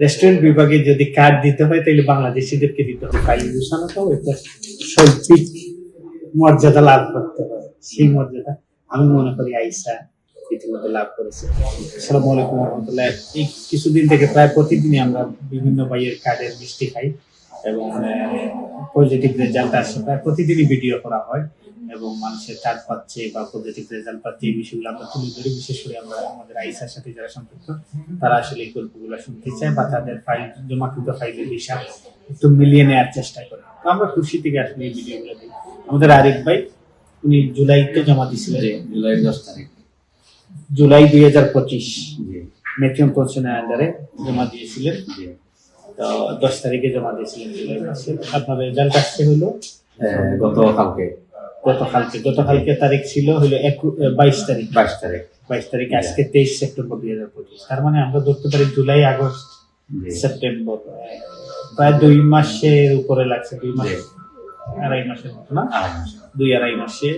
Restaurant বিভাগে যদি card দিতে হয় তাহলে বাংলাদেশিদেরকে দিতে হবে। ফাইল গুছানোটাও একটা শৈল্পিক মর্যাদা লাভ করতে হবে সেই মর্যাদা আমি মনে করি আইসা ইতিমধ্যে লাভ করেছে। আসসালামু আলাইকুম রহমতুল্লাহ এই কিছুদিন থেকে প্রায় প্রতিদিনই আমরা বিভিন্ন ভাইয়ের কার্ডের মিষ্টি খাই এবং পজিটিভ রেজাল্ট আসে। প্রায় প্রতিদিনই ভিডিও করা হয়। এবং মানুষের কার্ড পাচ্ছে বা পজিটিভ রেজাল্ট পাচ্ছে এই বিষয়গুলো আমরা তুলে ধরি। বিশেষ করে আমরা আমাদের আইসার সাথে যারা সম্পৃক্ত তারা আসলে এই গল্পগুলো শুনতে চায় বা তাদের ফাইল জমাকৃত ফাইলের হিসাব একটু মিলিয়ে নেওয়ার চেষ্টা করে। তো আমরা খুশি থেকে আসলে এই ভিডিওগুলো দিই আমাদের আরেক ভাই উনি জুলাইতে জমা দিয়েছিলেন জুলাই দশ তারিখ। জুলাই দুই হাজার পঁচিশ জি। মেথিয়ন কনসেনের আন্ডারে জমা দিয়েছিলেন। তো দশ তারিখে জমা দিয়েছিলেন জুলাই মাসে। আপনার রেজাল্ট আসছে হলো? আহ, গত কালকে। গতকালকে গতকালকে তারিখ ছিল হলো বাইশ তারিখ। বাইশ তারিখ। বাইশ তারিখ আজকে তেইশ সেপ্টেম্বর দুই হাজার পঁচিশ। তার মানে আমরা ধরতে পারি জুলাই আগস্ট সেপ্টেম্বর প্রায় দুই মাসের উপরে লাগছে দুই মাস আড়াই মাসের মতো না? দুই আড়াই মাসে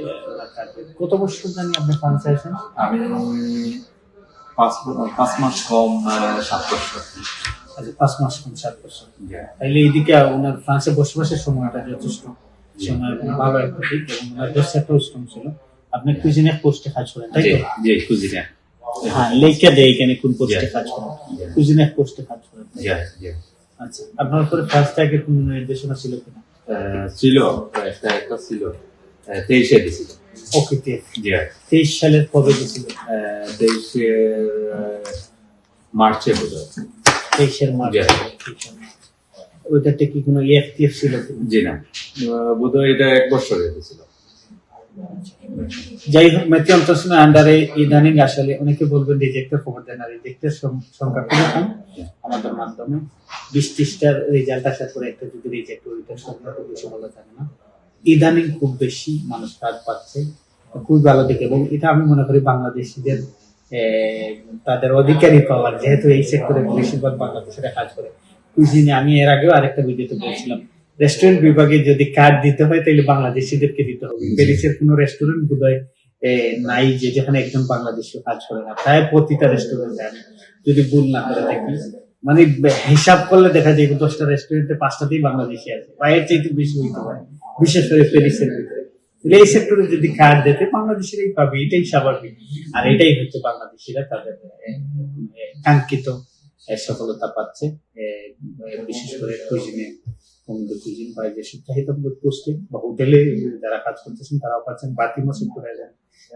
কত বছর জানি আপনি ফ্রান্সে আছেন আমি পাঁচ পাঁচ মাস কম সাত বছর। আচ্ছা পাঁচ মাস কম সাত বছর। জি তাইলে এইদিকে ওনার ফ্রান্সে বসবাসের সময়টা যথেষ্ট। সময় ভালো একটা দিক এবং ওনার দশটাও কম ছিল। আপনি কুইজিনে পোস্টে কাজ করেন তাই তো? জি কুজিনে হ্যাঁ লেখা দেয় এখানে কোন পোস্টে কাজ করেন। জি পোস্টে কাজ করেন জি জি। আচ্ছা আপনার উপরে ফ্রান্স থেকে কোন নির্দেশনা ছিল কিনা? ছিল একটা একটা ছিল তেইশে দিছিল ওকে জি তেইশ সালের কবে। তেইশের মার্চ জি। তেইশের মার্চ। ওইটাতে কি কোনো ছিল জি না। আহ, বোধ হয় এটা এক বছরের দিছিল যাই হোক মেথি অন্তর্সনের আন্ডারে ইদানিং আসলে অনেকে বলবেন রিজেক্টের খবর দেন আর রিজেক্টের সংখ্যা খুবই কম আমাদের মাধ্যমে। বিশ ত্রিশটার রেজাল্ট আসার পরে একটা যদি রিজেক্ট ওইটার সংখ্যা খুব বেশি ভালো থাকে না। ইদানিং খুব বেশি মানুষ কাজ পাচ্ছে। খুবই ভালো দিকে এবং এটা আমি মনে করি বাংলাদেশিদের তাদের অধিকারী পাওয়ার। যেহেতু এই সেক্টরে বেশিরভাগ বাংলাদেশের কাজ করে। কুইজিনে আমি এর আগেও আরেকটা ভিডিওতে বলছিলাম। রেস্টুরেন্ট বিভাগে যদি কার্ড দিতে হয় তাহলে বাংলাদেশিদেরকে দিতে হবে। প্যারিসের কোনো রেস্টুরেন্ট বোধহয় নাই যে যেখানে একজন বাংলাদেশি কাজ করে না। প্রায় প্রতিটা রেস্টুরেন্টে আমি যদি ভুল না করে থাকি মানে হিসাব করলে দেখা যায় দশটা রেস্টুরেন্টে পাঁচটাতেই বাংলাদেশি আছে। বা এর চাইতে বেশি হইতে পারে। বিশেষ করে প্যারিসের ভিতরে। এই সেক্টরে যদি কার্ড দিতে বাংলাদেশিরাই পাবে এটাই স্বাভাবিক। আর এটাই হচ্ছে বাংলাদেশিরা তাদের কাঙ্ক্ষিত সফলতা পাচ্ছে বিশেষ করে কমিটি কুইজিন বা যেসব চাহিদামূলক পোস্টে বা হোটেলে যারা কাজ করতেছেন, তারাও পাচ্ছেন। বাতিমো সেক্টরে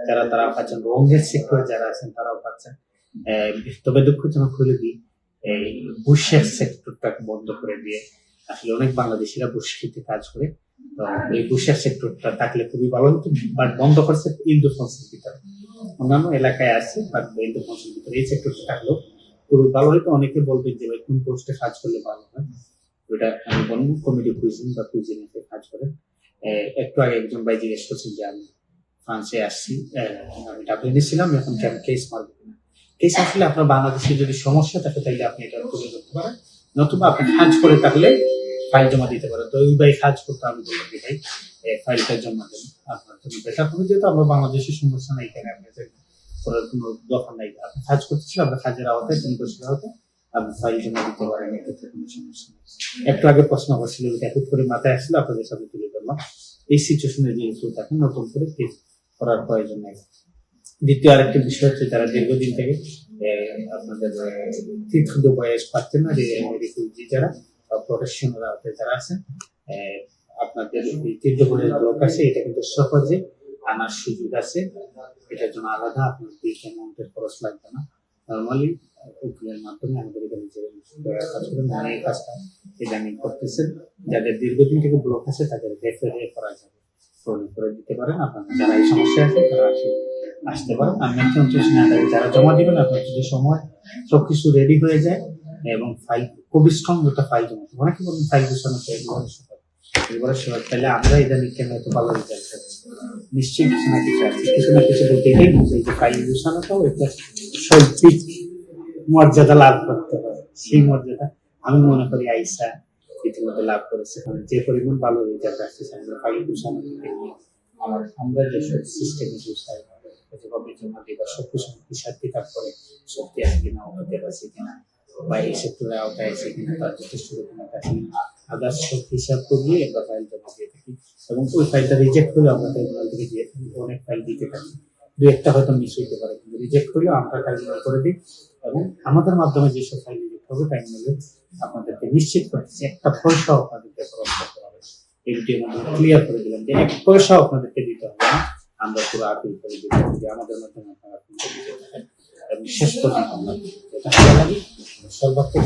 যারা তারাও পাচ্ছেন। রঙের সেক্টরে যারা আছেন, তারাও পাচ্ছেন। তবে দুঃখজনক হলে কি, এই বুশের সেক্টরটাকে বন্ধ করে দিয়ে আসলে অনেক বাংলাদেশিরা বুশ খেতে কাজ করে। তো এই বুশের সেক্টরটা থাকলে খুবই ভালো হতো বাট বন্ধ করছে ইন্দু ফলসের ভিতরে। অন্যান্য এলাকায় আছে বাট ইন্দু ফলসের ভিতরে এই সেক্টরটা থাকলেও খুবই ভালো হয়তো অনেকে বলবেন যে ভাই, কোন পোস্টে কাজ করলে ভালো হয়? ওটা আমি বলব কমিটি কুইজিন বা কুইজিনে কাজ আহ, একটু আগে একজন ভাই জিজ্ঞেস করছেন যে আমি ফ্রান্সে আসছি আমি ডাবলিনে ছিলাম এখন কি আমি কেস মারবো কিনা? কেস আসলে আপনার বাংলাদেশে যদি সমস্যা থাকে তাহলে আপনি এটা তুলে পারেন। নতুবা আপনি কাজ করে থাকলে ফাইল জমা দিতে পারেন। তো ওই ভাই কাজ করতে আমি বললাম যে ভাই ফাইলটা জমা দেন। আপনার জন্য বেটার হবে যেহেতু আমরা বাংলাদেশের সমস্যা নাই এখানে আপনি করার কোনো দরকার নাই। আপনি কাজ করতেছেন আপনার কাজের আওতায় তিন বছর আওতায় আপনি ফাইল দিতে পারেন এক্ষেত্রে কোনো একটু আগে প্রশ্ন করছিল হুট করে মাথায় আসলে, আপনাদের সাথে তুলে ধরলাম। এই সিচুয়েশনে যেহেতু থাকেন নতুন করে কেস করার প্রয়োজন নেই। দ্বিতীয় আরেকটি বিষয় হচ্ছে যারা দীর্ঘদিন থেকে আপনাদের তীর্থ বয়স পাচ্ছেন না রিফিউজি যারা, বা প্রফেশনাল যারা আছেন আপনাদের তীর্থ বয়স ব্লক আছে, এটা কিন্তু সহজে আনার সুযোগ আছে। এটার জন্য আলাদা আপনার বিগ অ্যামাউন্টের খরচ লাগবে না। নর্মালি উকিলের মাধ্যমে আমাদের এখানে মানে এই কাজটা ইদানিং করতেছেন যাদের দীর্ঘদিন থেকে ব্লক আছে, তাদের করা যাবে। প্রয়োগ করে দিতে পারেন যারা এই সমস্যা আছে তারা আসে, আসতে পারেন। মেনশন যারা জমা দিবেন, আপনার যদি সময় সবকিছু রেডি হয়ে যায়, এবং ফাইল খুবই স্ট্রং একটা ফাইল জমা অনেকে বলেন ফাইল গুছানো সময় এগুলোর তাহলে আমরা ইদানিং কেন এত ভালো রেজাল্ট নিশ্চয়ই কিছু না কিছু আছে। কিছু না কিছু বলতে বুঝে যে ফাইল একটা শৈল্পিক মর্যাদা লাভ করতে হবে সেই মর্যাদা আমি মনে করি আইসা ইতিমধ্যে লাভ করেছে। কারণ যে পরিমাণ ভালো রেজাল্ট আসছে আমরা ফাইল গুছানো থেকে নিয়ে আমার আমরা যেসব সিস্টেমে গুছাই যেভাবে জমা দিই বা সব কিছু হিসাব কিতাব করে সত্যি আছে কিনা হতে পারছে কিনা, বা এই সেক্টরের আওতায় আছে কিনা, তার যথেষ্ট আছে কিনা আদার্স সব হিসাব করিয়ে ফাইল জমা দিয়ে থাকি। এবং ওই ফাইলটা রিজেক্ট হলে আমরা অনেক ফাইল দিতে থাকি দু একটা হয়তো মিস হইতে পারে, কিন্তু রিজেক্ট হলেও আমরা ট্রাইব্যুনাল করে দিই এবং আমাদের মাধ্যমে যেসব ফাইল রিজেক্ট হবে ট্রাইব্যুনালে আপনাদেরকে নিশ্চিত করে একটা পয়সাও আপনাদেরকে খরচ করতে হবে এই মাধ্যমে ক্লিয়ার করে দিলাম যে এক পয়সাও আপনাদেরকে দিতে হবে না, আমরা পুরো আপিল করে দিতে যে আমাদের মাধ্যমে আপনারা আপিল করে দিতে এবং শেষ পর্যন্ত আমরা লাগে সর্বাত্মক।